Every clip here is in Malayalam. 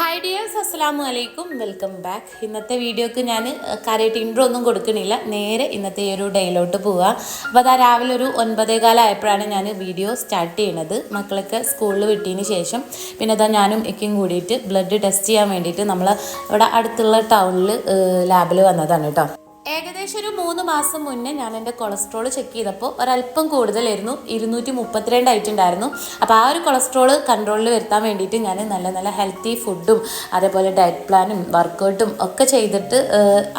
ഹായ് ഡിയേഴ്സ് അസ്സലാമു അലൈക്കും വെൽക്കം ബാക്ക് ഇന്നത്തെ വീഡിയോക്ക് ഞാൻ കാര്യമായിട്ട് ഇൻട്രോ ഒന്നും കൊടുക്കണില്ല നേരെ ഇന്നത്തെ ഈ ഒരു ഡേയിലോട്ട് പോവുക അപ്പോൾ അതാ രാവിലെ ഒരു ഒൻപതേകാലമായപ്പോഴാണ് ഞാൻ വീഡിയോ സ്റ്റാർട്ട് ചെയ്യണത്. മക്കളൊക്കെ സ്കൂളിൽ വിട്ടതിന് ശേഷം. പിന്നെ അതാ ഞാനും ഇക്കും കൂടിയിട്ട് ബ്ലഡ് ടെസ്റ്റ് ചെയ്യാൻ വേണ്ടിയിട്ട് നമ്മൾ ഇവിടെ അടുത്തുള്ള ടൗണിൽ ലാബിൽ വന്നതാണ് കേട്ടോ. ഏകദേശം ഒരു മൂന്ന് മാസം മുന്നേ ഞാൻ എന്റെ കൊളസ്ട്രോൾ ചെക്ക് ചെയ്തപ്പോൾ ഒരല്പം കൂടുതലായിരുന്നു. ഇരുന്നൂറ്റി മുപ്പത്തിരണ്ടായിട്ടുണ്ടായിരുന്നു അപ്പോൾ ആ ഒരു കൊളസ്ട്രോൾ കൺട്രോളിൽ വരുത്താൻ വേണ്ടിയിട്ട് ഞാൻ നല്ല നല്ല ഹെൽത്തി ഫുഡും അതേപോലെ ഡയറ്റ് പ്ലാനും വർക്കൗട്ടും ഒക്കെ ചെയ്തിട്ട്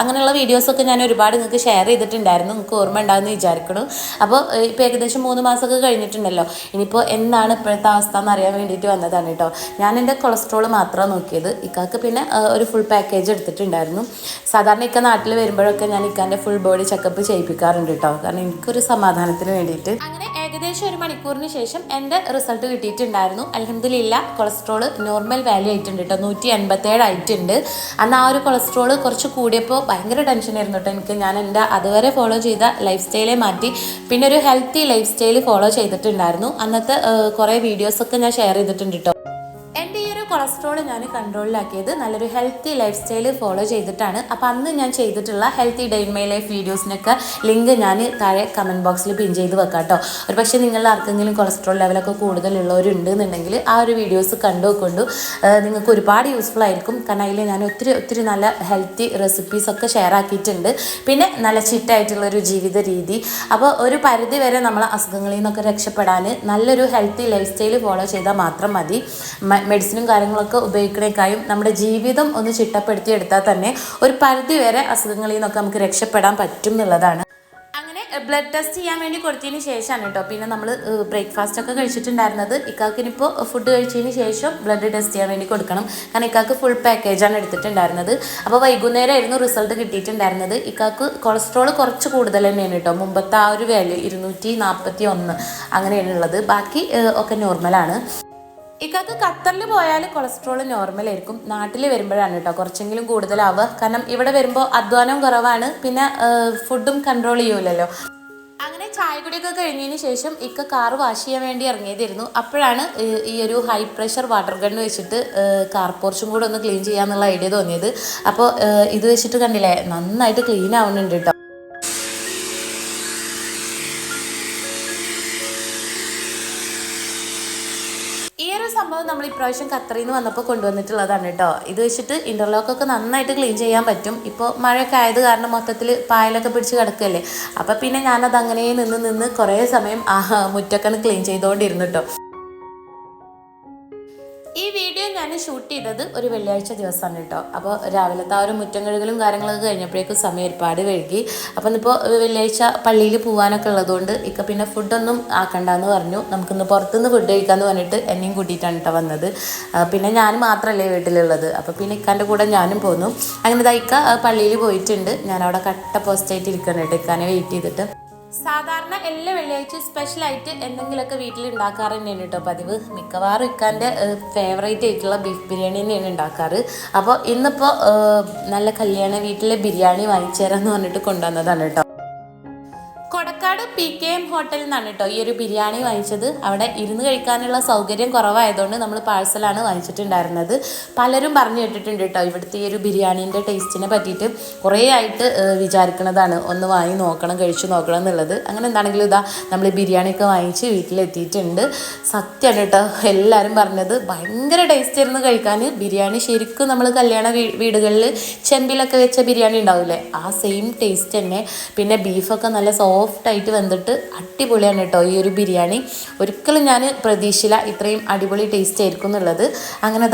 അങ്ങനെയുള്ള വീഡിയോസൊക്കെ ഞാൻ ഒരുപാട് നിങ്ങൾക്ക് ഷെയർ ചെയ്തിട്ടുണ്ടായിരുന്നു. നിങ്ങൾക്ക് ഓർമ്മ ഉണ്ടാകുമെന്ന് വിചാരിക്കണം അപ്പോൾ ഇപ്പോൾ ഏകദേശം മൂന്ന് മാസമൊക്കെ കഴിഞ്ഞിട്ടുണ്ടല്ലോ. ഇനിയിപ്പോൾ എന്താണ് ഇപ്പോഴത്തെ അവസ്ഥ എന്ന് അറിയാൻ വേണ്ടിയിട്ട് വന്നതാണ് കേട്ടോ. ഞാൻ എന്റെ കൊളസ്ട്രോൾ മാത്രമാണ് നോക്കിയത്. ഇക്കാക്ക് പിന്നെ ഒരു ഫുൾ പാക്കേജ് എടുത്തിട്ടുണ്ടായിരുന്നു. സാധാരണ ഇക്ക നാട്ടിൽ വരുമ്പോഴൊക്കെ ഞാൻ ഇക്കാന്റെ ഫുൾ ബോഡി ചെക്കപ്പ് ചെയ്യിപ്പിക്കാറുണ്ട് കേട്ടോ കാരണം എനിക്കൊരു സമാധാനത്തിന് വേണ്ടിയിട്ട്. അങ്ങനെ ഏകദേശം ഒരു മണിക്കൂറിന് ശേഷം എന്റെ റിസൾട്ട് കിട്ടിയിട്ടുണ്ടായിരുന്നു. അലഹമ്മദില്ല കൊളസ്ട്രോൾ നോർമൽ വാല്യൂ ആയിട്ടുണ്ട് കേട്ടോ നൂറ്റി എൺപത്തേഴ് ആയിട്ടുണ്ട്. അന്ന് ആ ഒരു കൊളസ്ട്രോൾ കുറച്ച് കൂടിയപ്പോൾ ഭയങ്കര ടെൻഷനായിരുന്നു കേട്ടോ എനിക്ക് ഞാൻ എന്റെ അതുവരെ ഫോളോ ചെയ്ത ലൈഫ് സ്റ്റൈലെ മാറ്റി. പിന്നെ ഒരു ഹെൽത്തി ലൈഫ് സ്റ്റൈൽ ഫോളോ ചെയ്തിട്ടുണ്ടായിരുന്നു. അന്നത്തെ കുറേ വീഡിയോസൊക്കെ ഞാൻ ഷെയർ ചെയ്തിട്ടുണ്ട് കേട്ടോ കൊളസ്ട്രോൾ ഞാൻ കൺട്രോളിലാക്കിയത് നല്ലൊരു ഹെൽത്തി ലൈഫ് സ്റ്റൈൽ ഫോളോ ചെയ്തിട്ടാണ്. അപ്പോൾ അന്ന് ഞാൻ ചെയ്തിട്ടുള്ള ഹെൽത്തി ഡേ മൈ ലൈഫ് വീഡിയോസിനൊക്കെ ലിങ്ക് ഞാൻ താഴെ കമന്റ് ബോക്സിൽ പിൻ ചെയ്ത് വെക്കാം കേട്ടോ ഒരു പക്ഷേ നിങ്ങൾ ആർക്കെങ്കിലും കൊളസ്ട്രോൾ ലെവലൊക്കെ കൂടുതലുള്ളവരുണ്ട് എന്നുണ്ടെങ്കിൽ ആ ഒരു വീഡിയോസ് കണ്ടു കൊണ്ടു നിങ്ങൾക്ക് ഒരുപാട് യൂസ്ഫുൾ ആയിരിക്കും. കാരണം അതിൽ ഞാൻ ഒത്തിരി ഒത്തിരി നല്ല ഹെൽത്തി റെസിപ്പീസ് ഒക്കെ ഷെയർ ആക്കിയിട്ടുണ്ട്. പിന്നെ നല്ല ചിറ്റായിട്ടുള്ള ഒരു ജീവിത രീതി. അപ്പോൾ ഒരു പരിധി വരെ നമ്മൾ അസുഖങ്ങളിൽ നിന്നൊക്കെ രക്ഷപ്പെടാൻ നല്ലൊരു ഹെൽത്തി ലൈഫ് സ്റ്റൈൽ ഫോളോ ചെയ്താൽ മാത്രം മതി. മെഡിസിനും മെഡിസിനും കാര്യങ്ങളൊക്കെ ഉപയോഗിക്കണേക്കായും നമ്മുടെ ജീവിതം ഒന്ന് ചിട്ടപ്പെടുത്തിയെടുത്താൽ തന്നെ ഒരു പരിധി വരെ അസുഖങ്ങളിൽ നിന്നൊക്കെ നമുക്ക് രക്ഷപ്പെടാൻ പറ്റും എന്നുള്ളതാണ്. അങ്ങനെ ബ്ലഡ് ടെസ്റ്റ് ചെയ്യാൻ വേണ്ടി കൊടുത്തതിന് ശേഷമാണ് കേട്ടോ. പിന്നെ നമ്മൾ ബ്രേക്ക്ഫാസ്റ്റ് ഒക്കെ കഴിച്ചിട്ടുണ്ടായിരുന്നത്. ഇക്കാക്കിനിപ്പോൾ ഫുഡ് കഴിച്ചതിന് ശേഷം ബ്ലഡ് ടെസ്റ്റ് ചെയ്യാൻ വേണ്ടി കൊടുക്കണം. കാരണം ഇക്കാക്ക് ഫുൾ പാക്കേജാണ് എടുത്തിട്ടുണ്ടായിരുന്നത്. അപ്പോൾ വൈകുന്നേരമായിരുന്നു റിസൾട്ട് കിട്ടിയിട്ടുണ്ടായിരുന്നത്. ഇക്കാക്ക് കൊളസ്ട്രോൾ കുറച്ച് കൂടുതൽ തന്നെയാണ് കേട്ടോ. മുമ്പത്തെ ആ ഒരു വാല്യൂ ഇരുന്നൂറ്റി നാൽപ്പത്തി ഒന്ന് അങ്ങനെയാണുള്ളത് ബാക്കി ഒക്കെ നോർമലാണ് ഇക്കാക്ക് ഖത്തറിൽ പോയാൽ കൊളസ്ട്രോൾ നോർമൽ ആയിരിക്കും. നാട്ടിൽ വരുമ്പോഴാണ് കേട്ടോ കുറച്ചെങ്കിലും കൂടുതലാവുക. കാരണം ഇവിടെ വരുമ്പോൾ അധ്വാനം കുറവാണ്. പിന്നെ ഫുഡും കൺട്രോൾ ചെയ്യൂലല്ലോ. അങ്ങനെ ചായ കുടിയൊക്കെ കഴിഞ്ഞതിന് ശേഷം ഇക്ക കാർ വാഷ് ചെയ്യാൻ വേണ്ടി ഇറങ്ങിയതായിരുന്നു. അപ്പോഴാണ് ഈ- ഈ ഒരു ഹൈ പ്രഷർ വാട്ടർ ഗൺ വെച്ചിട്ട് കാർ പോർച്ചും കൂടെ ഒന്ന് ക്ലീൻ ചെയ്യാന്നുള്ള ഐഡിയ തോന്നിയത്. അപ്പോൾ ഇത് വെച്ചിട്ട് കണ്ടില്ലേ? നന്നായിട്ട് ക്ലീൻ ആവുന്നുണ്ട് കേട്ടോ. ഇപ്രാവശ്യം ഖത്തറിൽ നിന്ന് വന്നപ്പോൾ കൊണ്ടുവന്നിട്ടുള്ളതാണ് കേട്ടോ. ഇത് വെച്ചിട്ട് ഇന്റർലോക്കൊക്കെ നന്നായിട്ട് ക്ലീൻ ചെയ്യാൻ പറ്റും. ഇപ്പോൾ മഴയൊക്കെ ആയത് കാരണം മൊത്തത്തിൽ പായലൊക്കെ പിടിച്ച് കിടക്കുകയല്ലേ? അപ്പം പിന്നെ ഞാനത് അങ്ങനെ നിന്ന് നിന്ന് കുറേ സമയം മുറ്റൊക്കെ ക്ലീൻ ചെയ്തുകൊണ്ടിരുന്നു കേട്ടോ. ഈ വീഡിയോ ഞാൻ ഷൂട്ട് ചെയ്തത് ഒരു വെള്ളിയാഴ്ച ദിവസമാണ് കേട്ടോ. അപ്പോൾ രാവിലത്തെ ആ ഒരു മുറ്റം കഴുകലും കാര്യങ്ങളൊക്കെ കഴിഞ്ഞപ്പോഴേക്കും സമയം ഒരുപാട് വൈകി. അപ്പം ഇന്നിപ്പോൾ വെള്ളിയാഴ്ച പള്ളിയിൽ പോകാനൊക്കെ ഉള്ളതുകൊണ്ട് ഇക്ക പിന്നെ ഫുഡൊന്നും ആക്കണ്ടെന്ന് പറഞ്ഞു. നമുക്കിന്ന് പുറത്തുനിന്ന് ഫുഡ് കഴിക്കാമെന്ന് പറഞ്ഞിട്ട് എന്നെയും കൂട്ടിയിട്ടാണ് കേട്ടോ വന്നത്. പിന്നെ ഞാൻ മാത്രമല്ലേ വീട്ടിലുള്ളത്. അപ്പോൾ പിന്നെ ഇക്കാന്റെ കൂടെ ഞാനും പോന്നു. അങ്ങനെ ഇക്ക പള്ളിയിൽ പോയിട്ടുണ്ട്. ഞാനവിടെ കട്ട പോസ്റ്റായിട്ട് ഇരിക്കണം കേട്ടോ ഇക്കാനെ വെയിറ്റ് ചെയ്തിട്ട്. സാധാരണ എല്ലാ സ്പെഷ്യൽ സ്പെഷ്യലായിട്ട് എന്തെങ്കിലുമൊക്കെ വീട്ടിൽ ഉണ്ടാക്കാറ് തന്നെയാണ് കേട്ടോ പതിവ്. മിക്കവാറും ഇക്കാന്റെ ഫേവറേറ്റ് ആയിട്ടുള്ള ബീഫ് ബിരിയാണി തന്നെയാണ് ഉണ്ടാക്കാറ്. അപ്പോൾ ഇന്നിപ്പോൾ നല്ല കല്യാണ വീട്ടിലെ ബിരിയാണി വാങ്ങിച്ചു തരാമെന്ന് പറഞ്ഞിട്ട് കൊണ്ടുവന്നതാണ് കേട്ടോ പി കെ എം ഹോട്ടലിൽ നിന്നാണ് കേട്ടോ ഈ ഒരു ബിരിയാണി വാങ്ങിച്ചത്. അവിടെ ഇരുന്ന് കഴിക്കാനുള്ള സൗകര്യം കുറവായതുകൊണ്ട് നമ്മൾ പാഴ്സലാണ് വാങ്ങിച്ചിട്ടുണ്ടായിരുന്നത്. പലരും പറഞ്ഞു കേട്ടിട്ടുണ്ട് കേട്ടോ ഇവിടുത്തെ ഈ ഒരു ബിരിയാണീന്റെ ടേസ്റ്റിനെ പറ്റിയിട്ട്. കുറേ ആയിട്ട് വിചാരിക്കുന്നതാണ് ഒന്ന് വാങ്ങി നോക്കണം കഴിച്ചു നോക്കണം എന്നുള്ളത്. അങ്ങനെ എന്താണെങ്കിലും ഇതാ നമ്മൾ ബിരിയാണിയൊക്കെ വാങ്ങിച്ച് വീട്ടിലെത്തിയിട്ടുണ്ട്. സത്യമാണ് കേട്ടോ എല്ലാവരും പറഞ്ഞത്. ഭയങ്കര ടേസ്റ്റ് ആയിരുന്നു കഴിക്കാൻ ബിരിയാണി ശരിക്കും നമ്മൾ കല്യാണ വീടുകളിൽ ചെമ്പിലൊക്കെ വെച്ച ബിരിയാണി ഉണ്ടാവില്ലേ ആ സെയിം ടേസ്റ്റ് തന്നെ. പിന്നെ ബീഫൊക്കെ നല്ല സോഫ്റ്റ് ആയിട്ട് വെന്തിട്ട് അടിപൊളിയാണ് കേട്ടോ ഈ ഒരു ബിരിയാണി. ഒരിക്കലും ഞാൻ പ്രതീക്ഷയില്ല ഇത്രയും അടിപൊളി ടേസ്റ്റ് ആയിരിക്കും എന്നുള്ളത്. അങ്ങനെ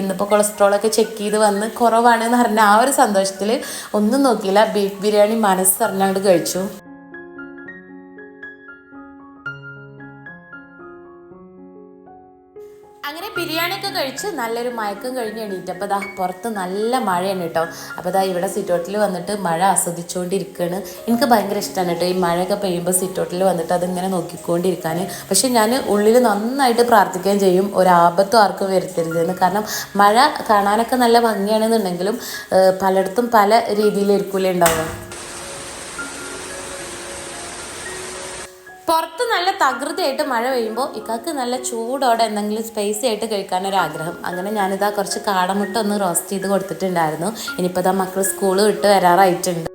ഇന്നിപ്പോൾ കൊളസ്ട്രോളൊക്കെ ചെക്ക് ചെയ്ത് വന്ന് കുറവാണെന്ന് പറഞ്ഞ ആ ഒരു സന്തോഷത്തിൽ ഒന്നും നോക്കിയില്ല. ബീഫ് ബിരിയാണി മനസ്സറിഞ്ഞാണ്ട് കഴിച്ചു. കഴിച്ച് നല്ലൊരു മയക്കം കഴിഞ്ഞ് എണീറ്റപ്പോൾ ദാ പുറത്ത് നല്ല മഴയാണ് കേട്ടോ. അപ്പോൾ ദാ ഇവിടെ സിറ്റോട്ടിൽ വന്നിട്ട് മഴ ആസ്വദിച്ചുകൊണ്ടിരിക്കുകയാണ് എനിക്ക് ഭയങ്കര ഇഷ്ടമാണ് കേട്ടോ ഈ മഴയൊക്കെ പെയ്യുമ്പോൾ സിറ്റോട്ടിൽ വന്നിട്ട് അതിങ്ങനെ നോക്കിക്കൊണ്ടിരിക്കാൻ പക്ഷേ ഞാൻ ഉള്ളിൽ നന്നായിട്ട് പ്രാർത്ഥിക്കുകയും ചെയ്യും. ഒരാപത്തും ആർക്കും വരുത്തരുതെന്ന് കാരണം മഴ കാണാനൊക്കെ നല്ല ഭംഗിയാണെന്നുണ്ടെങ്കിലും പലയിടത്തും പല രീതിയിലായിരിക്കൂലേ ഉണ്ടാവുക. നല്ല തകൃതിയായിട്ട് മഴ പെയ്യുമ്പോൾ ഇക്കാക്ക് നല്ല ചൂടോടെ എന്തെങ്കിലും സ്പൈസി ആയിട്ട് കഴിക്കാനൊരു ആഗ്രഹം അങ്ങനെ ഞാനിതാ കുറച്ച് കാടമുട്ട ഒന്ന് റോസ്റ്റ് ചെയ്ത് കൊടുത്തിട്ടുണ്ടായിരുന്നു. ഇനിയിപ്പോൾ ഇതാ മക്കൾ സ്കൂൾ വിട്ട് വരാറായിട്ടുണ്ട്.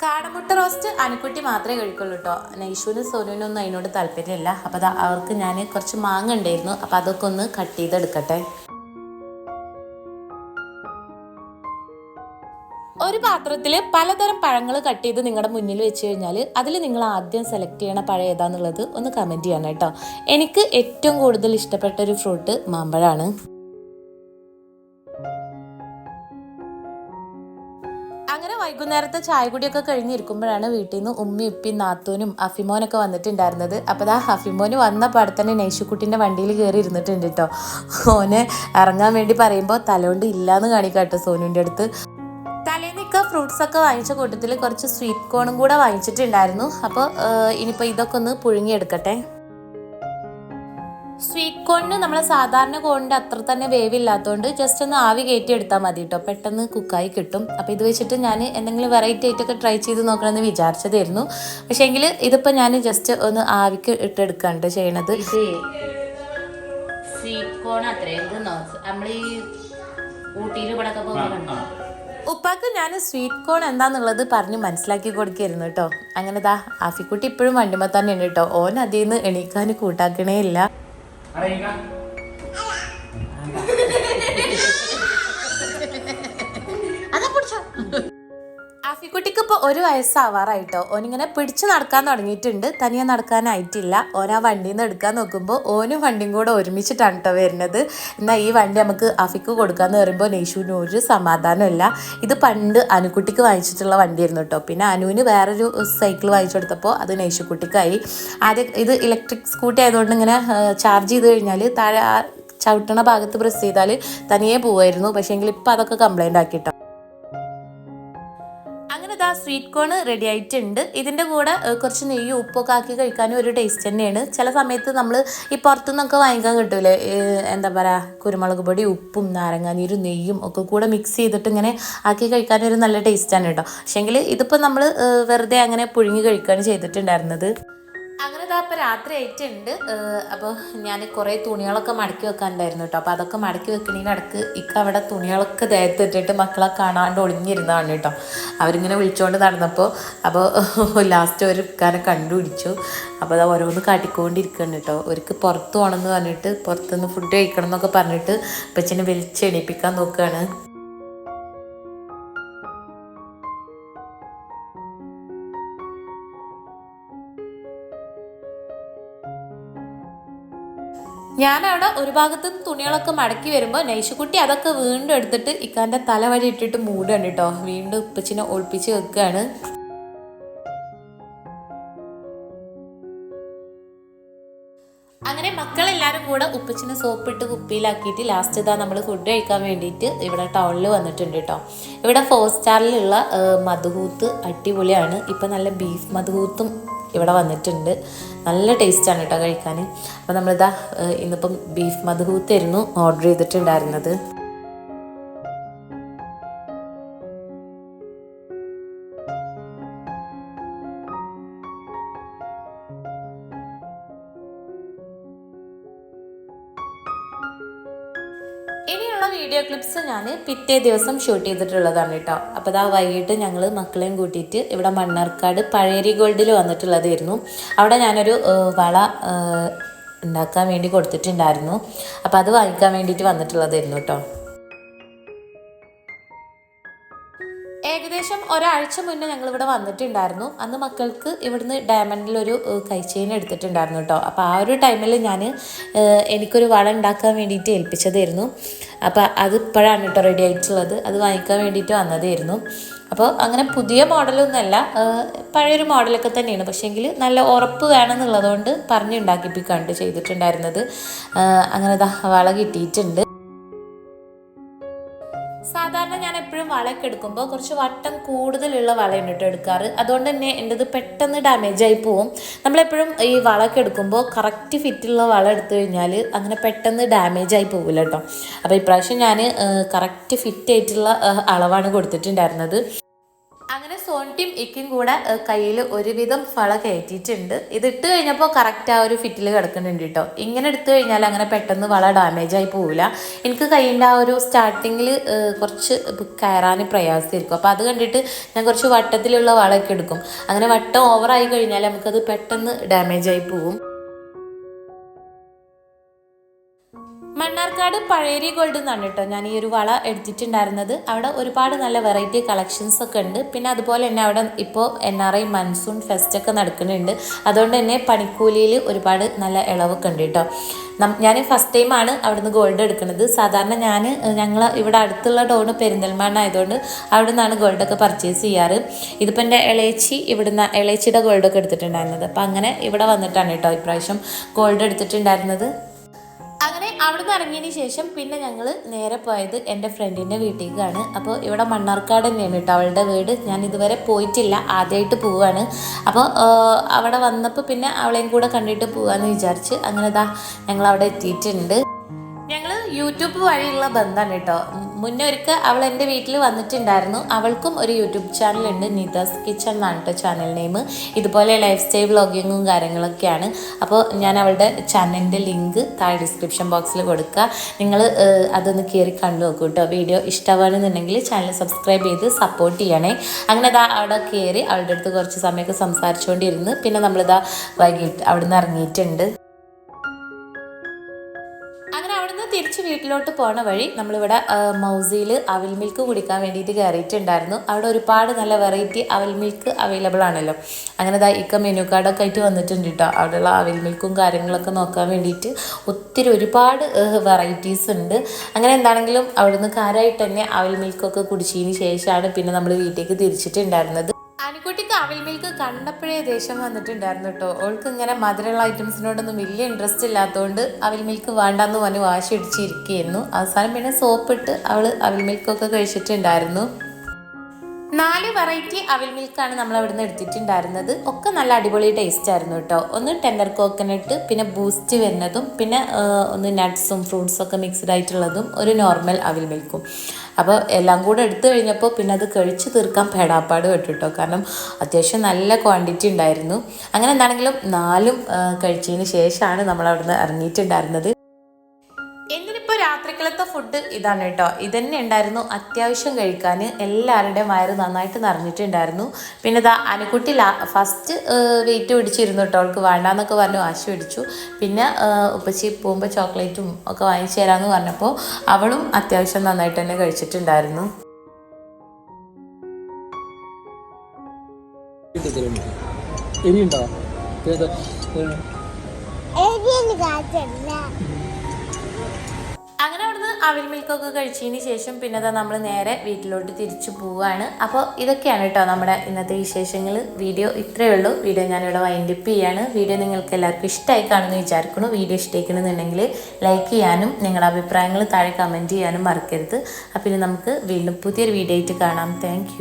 കാടമുട്ട റോസ്റ്റ് അനുക്കുട്ടി മാത്രമേ കഴിക്കുള്ളൂ കേട്ടോ നൈഷുവിനും സോനുവിനും ഒന്നും അതിനോട് താല്പര്യമില്ല. അപ്പോൾ അവർക്ക് ഞാൻ കുറച്ച് മാങ്ങ ഉണ്ടായിരുന്നു. അപ്പോൾ അതൊക്കെ ഒന്ന് കട്ട് ചെയ്തെടുക്കട്ടെ. ഒരു പാത്രത്തിൽ പലതരം പഴങ്ങൾ കട്ട് ചെയ്ത് നിങ്ങളുടെ മുന്നിൽ വെച്ച് കഴിഞ്ഞാൽ അതിൽ നിങ്ങൾ ആദ്യം സെലക്ട് ചെയ്യണ പഴം ഏതാന്നുള്ളത് ഒന്ന് കമന്റ് ചെയ്യണം കേട്ടോ എനിക്ക് ഏറ്റവും കൂടുതൽ ഇഷ്ടപ്പെട്ട ഒരു ഫ്രൂട്ട് മാമ്പഴമാണ് അങ്ങനെ വൈകുന്നേരത്തെ ചായ കുടിയൊക്കെ കഴിഞ്ഞിരിക്കുമ്പോഴാണ് വീട്ടിൽ നിന്ന് ഉമ്മി ഉപ്പി നാത്തൂനും അഫിമോനൊക്കെ വന്നിട്ടുണ്ടായിരുന്നത്. അപ്പോൾ ആ അഫിമോന് വന്ന പാടെ തന്നെ നൈഷുക്കുട്ടിന്റെ വണ്ടിയിൽ കയറി ഇരുന്നിട്ടുണ്ട് കേട്ടോ ഓനെ ഇറങ്ങാൻ വേണ്ടി പറയുമ്പോൾ തലോണ്ട് ഇല്ലാന്ന് കാണിക്കാട്ടോ സോനുവിന്റെ അടുത്ത്. തലേന്നൊക്കെ ഫ്രൂട്ട്സ് ഒക്കെ വാങ്ങിച്ച കൂട്ടത്തിൽ കുറച്ച് സ്വീറ്റ് കോണും കൂടെ വാങ്ങിച്ചിട്ടുണ്ടായിരുന്നു. അപ്പോൾ ഇനിയിപ്പോൾ ഇതൊക്കെ ഒന്ന് പുഴുങ്ങിയെടുക്കട്ടെ. സ്വീറ്റ് കോണിന് നമ്മൾ സാധാരണ കോണിന്റെ അത്ര തന്നെ വേവില്ലാത്തതുകൊണ്ട് ജസ്റ്റ് ഒന്ന് ആവി കയറ്റി എടുത്താൽ മതി കേട്ടോ പെട്ടെന്ന് കുക്കായി കിട്ടും. അപ്പോൾ ഇത് വെച്ചിട്ട് ഞാൻ എന്തെങ്കിലും വെറൈറ്റി ആയിട്ടൊക്കെ ട്രൈ ചെയ്ത് നോക്കണമെന്ന് വിചാരിച്ചതായിരുന്നു. പക്ഷേ എങ്കിൽ ഇതിപ്പോൾ ഞാൻ ജസ്റ്റ് ഒന്ന് ആവിക്ക് ഇട്ടെടുക്കാണ്ട് ചെയ്യണത്. സ്വീറ്റ് കോൺ അത്രയും നമ്മൾ ഈ ഊട്ടിയിൽ ഇവിടെ ഒക്കെ പോകുന്നുണ്ടോ ഉപ്പാക്ക് ഞാൻ സ്വീറ്റ് കോൺ എന്താന്നുള്ളത് പറഞ്ഞ് മനസ്സിലാക്കി കൊടുക്കായിരുന്നു കേട്ടോ അങ്ങനെ ദാ ആഫിക്കുട്ടി ഇപ്പോഴും വണ്ടിമ തന്നെയാണ് കേട്ടോ ഓൻ അതിൽ നിന്ന് എണീക്കാൻ കൂട്ടാക്കണേ ഇല്ല. ആഫിക്കുട്ടിക്ക് ഇപ്പോൾ ഒരു വയസ്സാവാറായിട്ടോ. ഓനിങ്ങനെ പിടിച്ചു നടക്കാൻ തുടങ്ങിയിട്ടുണ്ട്. തനിയെ നടക്കാനായിട്ടില്ല. ഓൻ ആ വണ്ടിയിൽ നിന്ന് എടുക്കാൻ നോക്കുമ്പോൾ ഓനും വണ്ടിയും കൂടെ ഒരുമിച്ചിട്ടാണ് കേട്ടോ വരുന്നത്. എന്നാൽ ഈ വണ്ടി നമുക്ക് അഫിക്ക് കൊടുക്കാമെന്ന് പറയുമ്പോൾ നെയ്ഷുവിന് ഒരു സമാധാനമില്ല ഇത് പണ്ട് അനുക്കുട്ടിക്ക് വാങ്ങിച്ചിട്ടുള്ള വണ്ടിയായിരുന്നു കേട്ടോ പിന്നെ അനുവിന് വേറൊരു സൈക്കിൾ വാങ്ങിച്ചു കൊടുത്തപ്പോൾ അത് നെയ്ഷുക്കുട്ടിക്കായി ആദ്യം ഇത് ഇലക്ട്രിക് സ്കൂട്ടി ആയതുകൊണ്ട് ഇങ്ങനെ ചാർജ് ചെയ്ത് കഴിഞ്ഞാൽ താഴെ ചവിട്ടണ ഭാഗത്ത് പ്രസ് ചെയ്താൽ തനിയെ പോവായിരുന്നു. പക്ഷേ എങ്കിൽ ഇപ്പം അതൊക്കെ കംപ്ലൈന്റ് ആക്കിട്ടോ. ഇതാ സ്വീറ്റ് കോൺ റെഡി ആയിട്ടുണ്ട്. ഇതിന്റെ കൂടെ കുറച്ച് നെയ്യ് ഉപ്പൊക്കെ ആക്കി കഴിക്കാനും ഒരു ടേസ്റ്റ് തന്നെയാണ്. ചില സമയത്ത് നമ്മൾ ഈ പുറത്തുനിന്നൊക്കെ വാങ്ങിക്കാൻ കിട്ടൂലേ എന്താ പറയുക കുരുമുളക് പൊടി ഉപ്പും നാരങ്ങാനീരും നെയ്യും ഒക്കെ കൂടെ മിക്സ് ചെയ്തിട്ട് ഇങ്ങനെ ആക്കി കഴിക്കാനും ഒരു നല്ല ടേസ്റ്റാണ് കേട്ടോ. പക്ഷേങ്കിൽ ഇതിപ്പോൾ നമ്മൾ വെറുതെ അങ്ങനെ പുഴുങ്ങി കഴിക്കുകയാണ് ചെയ്തിട്ടുണ്ടായിരുന്നത്. അങ്ങനെ ഇതാ ഇപ്പോൾ രാത്രി ആയിട്ടുണ്ട്. അപ്പോൾ ഞാൻ കുറേ തുണികളൊക്കെ മടക്കി വെക്കാനുണ്ടായിരുന്നു കേട്ടോ. അപ്പോൾ അതൊക്കെ മടക്കി വെക്കണതിന് അടുക്ക് ഇക്ക അവിടെ തുണികളൊക്കെ ദേഹത്തിട്ടിട്ട് മക്കളെ കാണാണ്ട് ഒളിഞ്ഞിരുന്നതാണ് കേട്ടോ. അവരിങ്ങനെ വിളിച്ചുകൊണ്ട് നടന്നപ്പോൾ അപ്പോൾ ലാസ്റ്റ് ഒരു ഇക്കാനെ കണ്ടുപിടിച്ചു. അപ്പോൾ അത് ഓരോന്ന് കാട്ടിക്കൊണ്ടിരിക്കുകയാണ് കേട്ടോ. അവർക്ക് പുറത്ത് പോകണമെന്ന് പറഞ്ഞിട്ട് പുറത്തുനിന്ന് ഫുഡ് കഴിക്കണം എന്നൊക്കെ പറഞ്ഞിട്ട് ഇപ്പച്ചനെ വലിച്ചെണീപ്പിക്കാൻ നോക്കുകയാണ് ഞാനവിടെ ഒരു ഭാഗത്ത് നിന്ന് തുണികളൊക്കെ മടക്കി വരുമ്പോൾ നൈഷുക്കുട്ടി അതൊക്കെ വീണ്ടും എടുത്തിട്ട് ഇക്കാന്റെ തല വഴി ഇട്ടിട്ട് മൂടുകയാണ് കേട്ടോ വീണ്ടും ഉപ്പച്ചിനെ ഒളിപ്പിച്ച് വെക്കുകയാണ് അങ്ങനെ മക്കളെല്ലാവരും കൂടെ ഉപ്പച്ചിനെ സോപ്പിട്ട് കുപ്പിയിലാക്കിയിട്ട് ലാസ്റ്റ് ഇതാ നമ്മൾ ഫുഡ് കഴിക്കാൻ വേണ്ടിയിട്ട് ഇവിടെ ടൗണിൽ വന്നിട്ടുണ്ട് കേട്ടോ ഇവിടെ ഫോർ സ്റ്റാറിലുള്ള മധുഹൂത്ത് അടിപൊളിയാണ്. ഇപ്പം നല്ല ബീഫ് മധുഹൂത്തും ഇവിടെ വന്നിട്ടുണ്ട്. നല്ല ടേസ്റ്റാണ് കേട്ടോ കഴിക്കാൻ. അപ്പോൾ നമ്മളിതാ ഇന്നിപ്പം ബീഫ് മധുഹൂത്തായിരുന്നു ഓർഡർ ചെയ്തിട്ടുണ്ടായിരുന്നത്. പിറ്റേ ദിവസം ഷൂട്ട് ചെയ്തിട്ടുള്ളതാണ് കേട്ടോ. അപ്പോൾ അതാ വൈകിട്ട് ഞങ്ങൾ മക്കളെയും കൂട്ടിയിട്ട് ഇവിടെ മണ്ണാർക്കാട് പഴയരി ഗോൾഡിൽ വന്നിട്ടുള്ളതായിരുന്നു. അവിടെ ഞാനൊരു വള ഉണ്ടാക്കാൻ വേണ്ടി കൊടുത്തിട്ടുണ്ടായിരുന്നു. അപ്പോൾ അത് വാങ്ങിക്കാൻ വേണ്ടിയിട്ട് വന്നിട്ടുള്ളതായിരുന്നു കേട്ടോ. ഒരാഴ്ച മുന്നേ ഞങ്ങൾ ഇവിടെ വന്നിട്ടുണ്ടായിരുന്നു. അന്ന് മക്കൾക്ക് ഇവിടുന്ന് ഡയമണ്ടിലൊരു കൈച്ചെയിൻ എടുത്തിട്ടുണ്ടായിരുന്നു കേട്ടോ. അപ്പോൾ ആ ഒരു ടൈമിൽ ഞാൻ എനിക്കൊരു വള ഉണ്ടാക്കാൻ വേണ്ടിയിട്ട് ഏൽപ്പിച്ചതായിരുന്നു. അപ്പോൾ അത് ഇപ്പോഴാണ് കേട്ടോ റെഡി ആയിട്ടുള്ളത്. അത് വാങ്ങിക്കാൻ വേണ്ടിയിട്ട് വന്നതായിരുന്നു. അപ്പോൾ അങ്ങനെ പുതിയ മോഡലൊന്നുമല്ല പഴയൊരു മോഡലൊക്കെ തന്നെയാണ്. പക്ഷേങ്കിൽ നല്ല ഉറപ്പ് വേണമെന്നുള്ളതുകൊണ്ട് പറഞ്ഞുണ്ടാക്കിപ്പിക്കാണ്ട് ചെയ്തിട്ടുണ്ടായിരുന്നത്. അങ്ങനെ വള കിട്ടിയിട്ടുണ്ട്. എപ്പോഴും വളയൊക്കെ എടുക്കുമ്പോൾ കുറച്ച് വട്ടം കൂടുതലുള്ള വളയാണ് കേട്ടോ എടുക്കാറ്. അതുകൊണ്ട് തന്നെ എന്റെത് പെട്ടെന്ന് ഡാമേജ് ആയി പോവും. നമ്മളെപ്പോഴും ഈ വളയൊക്കെ എടുക്കുമ്പോൾ കറക്റ്റ് ഫിറ്റുള്ള വള എടുത്തു കഴിഞ്ഞാൽ അങ്ങനെ പെട്ടെന്ന് ഡാമേജ് ആയി പോകില്ല കേട്ടോ. അപ്പോൾ ഇപ്രാവശ്യം ഞാൻ കറക്റ്റ് ഫിറ്റ് ആയിട്ടുള്ള അളവാണ് കൊടുത്തിട്ടുണ്ടായിരുന്നത്. സോൺട്ടിയും ഇക്കും കൂടെ കയ്യിൽ ഒരുവിധം ഫള കയറ്റിയിട്ടുണ്ട്. ഇത് ഇട്ട് കഴിഞ്ഞപ്പോൾ കറക്റ്റ് ആ ഒരു ഫിറ്റിൽ കിടക്കുന്നുണ്ട് കേട്ടോ. ഇങ്ങനെ എടുത്തു കഴിഞ്ഞാൽ അങ്ങനെ പെട്ടെന്ന് വള ഡാമേജ് ആയി പോവില്ല. എനിക്ക് കയ്യിന്റെ ആ ഒരു സ്റ്റാർട്ടിങ്ങിൽ കുറച്ച് കയറാൻ പ്രയാസമായിരിക്കും. അപ്പോൾ അത് കണ്ടിട്ട് ഞാൻ കുറച്ച് വട്ടത്തിലുള്ള വളമൊക്കെ എടുക്കും. അങ്ങനെ വട്ടം ഓവറായി കഴിഞ്ഞാൽ നമുക്കത് പെട്ടെന്ന് ഡാമേജ് ആയി പോവും. മണ്ണാർക്കാട് പഴേരി ഗോൾഡ് എന്നാണ് കേട്ടോ ഞാൻ ഈ ഒരു വള എടുത്തിട്ടുണ്ടായിരുന്നത്. അവിടെ ഒരുപാട് നല്ല വെറൈറ്റി കളക്ഷൻസ് ഒക്കെ ഉണ്ട്. പിന്നെ അതുപോലെ തന്നെ അവിടെ ഇപ്പോൾ N R I monsoon fest ഒക്കെ നടക്കുന്നുണ്ട്. അതുകൊണ്ട് തന്നെ പണിക്കൂലിയിൽ ഒരുപാട് നല്ല ഇളവൊക്കെ ഉണ്ട് കേട്ടോ ഞാൻ ഫസ്റ്റ് ടൈമാണ് അവിടുന്ന് ഗോൾഡ് എടുക്കുന്നത്. സാധാരണ ഞാൻ ഞങ്ങൾ ഇവിടെ അടുത്തുള്ള ടൗണ് പെരിന്തൽമണ്ണ ആയതുകൊണ്ട് അവിടെ നിന്നാണ് ഗോൾഡൊക്കെ പർച്ചേസ് ചെയ്യാറ്. ഇതിപ്പോൾ എന്റെ ഇളയച്ചി ഇവിടുന്ന് ഇളയച്ചിയുടെ ഗോൾഡൊക്കെ എടുത്തിട്ടുണ്ടായിരുന്നത്. അപ്പം അങ്ങനെ ഇവിടെ വന്നിട്ടാണ് കേട്ടോ ഇപ്രാവശ്യം ഗോൾഡ് എടുത്തിട്ടുണ്ടായിരുന്നത്. അങ്ങനെ നിന്ന് ഇറങ്ങിയതിന് ശേഷം പിന്നെ ഞങ്ങൾ നേരെ പോയത് എന്റെ ഫ്രണ്ടിന്റെ വീട്ടിലേക്കാണ്. അപ്പോൾ ഇവിടെ മണ്ണാർക്കാട് തന്നെയാണ് കേട്ടോ അവളുടെ വീട്. ഞാൻ ഇതുവരെ പോയിട്ടില്ല. ആദ്യമായിട്ട് പോവാണ്. അപ്പോൾ അവിടെ വന്നപ്പോൾ പിന്നെ അവളെയും കൂടെ കണ്ടിട്ട് പോകാമെന്ന് വിചാരിച്ച് അങ്ങനെ ഇതാ ഞങ്ങൾ അവിടെ എത്തിയിട്ടുണ്ട്. ഞങ്ങൾ യൂട്യൂബ് വഴിയുള്ള ബന്ധമാണ് കേട്ടോ. മുന്നേ ഒരിക്കൽ അവൾ എന്റെ വീട്ടിൽ വന്നിട്ടുണ്ടായിരുന്നു. അവൾക്കും ഒരു യൂട്യൂബ് ചാനലുണ്ട് നിതാസ് കിച്ചൺ എന്നാണ് കേട്ടോ ചാനൽ നെയിം ഇതുപോലെ ലൈഫ് സ്റ്റൈൽ വ്ളോഗിങ്ങും കാര്യങ്ങളൊക്കെയാണ്. അപ്പോൾ ഞാൻ അവളുടെ ചാനലിന്റെ ലിങ്ക് താഴെ ഡിസ്ക്രിപ്ഷൻ ബോക്സിൽ കൊടുക്കുക നിങ്ങൾ അതൊന്ന് കയറി കണ്ടു നോക്കൂ കേട്ടോ. വീഡിയോ ഇഷ്ടമാണെന്നുണ്ടെങ്കിൽ ചാനൽ സബ്സ്ക്രൈബ് ചെയ്ത് സപ്പോർട്ട് ചെയ്യണേ. അങ്ങനെ ഇതാ അവിടെ കയറി അവളുടെ അടുത്ത് കുറച്ച് സമയമൊക്കെ സംസാരിച്ചുകൊണ്ടിരുന്ന് പിന്നെ നമ്മളിതാ വൈകിട്ട് അവിടെ നിന്ന് ഇറങ്ങിയിട്ടുണ്ട്. തിരിച്ച് വീട്ടിലോട്ട് പോണ വഴി നമ്മളിവിടെ മൗസിയിൽ അവിൽ മിൽക്ക് കുടിക്കാൻ വേണ്ടിയിട്ട് കയറിയിട്ടുണ്ടായിരുന്നു. അവിടെ ഒരുപാട് നല്ല വെറൈറ്റി അവിൽ മിൽക്ക് അവൈലബിൾ ആണല്ലോ. അങ്ങനെ ദാ ഇക്ക മെനു കാർഡൊക്കെ ആയിട്ട് വന്നിട്ടുണ്ട് കേട്ടോ അവിടെയുള്ള അവിൽ മിൽക്കും കാര്യങ്ങളൊക്കെ നോക്കാൻ വേണ്ടിയിട്ട് ഒത്തിരി ഒരുപാട് വെറൈറ്റീസ് ഉണ്ട്. അങ്ങനെ എന്താണെങ്കിലും അവിടുന്ന് കാരായിട്ട് തന്നെ അവിൽ മിൽക്കൊക്കെ കുടിച്ചതിന് ശേഷമാണ് പിന്നെ നമ്മൾ വീട്ടിലേക്ക് തിരിച്ചിട്ടുണ്ടായിരുന്നത്. ആനിക്കുട്ടിക്ക് അവിൽ മിൽക്ക് കണ്ടപ്പോഴേ ദേഷ്യം വന്നിട്ടുണ്ടായിരുന്നു കേട്ടോ. ഓൾക്ക് ഇങ്ങനെ മധുരമുള്ള ഐറ്റംസിനോടൊന്നും വലിയ ഇൻട്രസ്റ്റ് ഇല്ലാത്തതുകൊണ്ട് അവിൽ മിൽക്ക് വേണ്ടെന്ന് പറഞ്ഞ് വാശി അടിച്ചിരിക്കുകയായിരുന്നു അവസാനം പിന്നെ സോപ്പിട്ട് അവൾ അവിൽ മിൽക്കൊക്കെ കഴിച്ചിട്ടുണ്ടായിരുന്നു. നാല് വെറൈറ്റി അവിൽ മിൽക്കാണ് നമ്മൾ അവിടുന്ന് എടുത്തിട്ടുണ്ടായിരുന്നത്. ഒക്കെ നല്ല അടിപൊളി ടേസ്റ്റ് ആയിരുന്നു കേട്ടോ. ഒന്ന് ടെൻഡർ കോക്കനട്ട് പിന്നെ ബൂസ്റ്റ് വരുന്നതും പിന്നെ ഒന്ന് നട്ട്സും ഫ്രൂട്ട്സും ഒക്കെ മിക്സ്ഡ് ആയിട്ടുള്ളതും ഒരു നോർമൽ അവിൽ മിൽക്കും. അപ്പോൾ എല്ലാം കൂടെ എടുത്തു കഴിഞ്ഞപ്പോൾ പിന്നെ അത് കഴിച്ച് തീർക്കാൻ പേടാപ്പാട് കേട്ടോ കാരണം അത്യാവശ്യം നല്ല ക്വാണ്ടിറ്റി ഉണ്ടായിരുന്നു. അങ്ങനെ എന്താണെങ്കിലും നാലും കഴിച്ചതിന് ശേഷമാണ് നമ്മൾ അവിടുന്ന് ഇറങ്ങിയിട്ടുണ്ടായിരുന്നത്. രാത്രിക്കാലത്തെ ഫുഡ് ഇതാണ് കേട്ടോ ഇതന്നെ ഉണ്ടായിരുന്നു അത്യാവശ്യം കഴിക്കാൻ എല്ലാവരുടെയും വയറ് നന്നായിട്ട് നിറഞ്ഞിട്ടുണ്ടായിരുന്നു. പിന്നെ ഇതാ അനുക്കുട്ടി ലാ ഫസ്റ്റ് വെയിറ്റ് പിടിച്ചിരുന്നു കേട്ടോ അവൾക്ക് വേണ്ടാന്നൊക്കെ പറഞ്ഞു വാശി പിടിച്ചു. പിന്നെ ഉപ്പച്ചി പോകുമ്പോൾ ചോക്ലേറ്റും ഒക്കെ വാങ്ങിച്ചു തരാമെന്ന് പറഞ്ഞപ്പോൾ അവളും അത്യാവശ്യം നന്നായിട്ട് തന്നെ കഴിച്ചിട്ടുണ്ടായിരുന്നു. എരിയുണ്ടോ അങ്ങനെ അവിടുന്ന് അവിൽ മിൽക്കൊക്കെ കഴിച്ചതിന് ശേഷം പിന്നെ ദാ നമ്മൾ നേരെ വീട്ടിലോട്ട് തിരിച്ചു പോവുകയാണ് അപ്പോൾ ഇതൊക്കെയാണ് കേട്ടോ നമ്മുടെ ഇന്നത്തെ വിശേഷങ്ങൾ വീഡിയോ ഇത്രയേ ഉള്ളൂ. വീഡിയോ ഞാനിവിടെ വൈൻഡപ്പ് ചെയ്യാണ്. വീഡിയോ നിങ്ങൾക്ക് എല്ലാവർക്കും ഇഷ്ടമായി കാണുമെന്ന് വിചാരിക്കുന്നു. വീഡിയോ ഇഷ്ടമായിക്കണമെന്നുണ്ടെങ്കിൽ ലൈക്ക് ചെയ്യാനും നിങ്ങളുടെ അഭിപ്രായങ്ങൾ താഴെ കമന്റ് ചെയ്യാനും മറക്കരുത്. അപ്പം ഇനി നമുക്ക് വീണ്ടും പുതിയൊരു വീഡിയോ ആയിട്ട് കാണാം. താങ്ക്